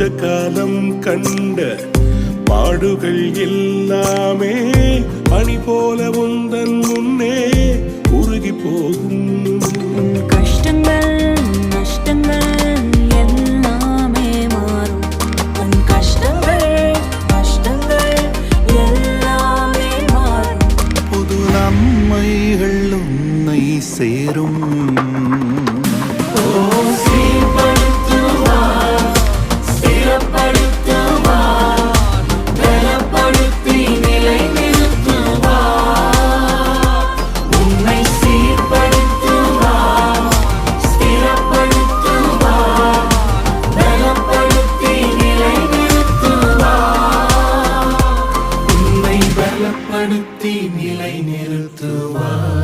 கொஞ்ச காலம் கண்ட பாடுகள் எல்லாமே பணி போல உந்தன் முன்னே உருகி போகும். கஷ்டங்கள் நஷ்டங்கள் சேரும். பலப்படுத்தி நிலை நிறுத்துவார்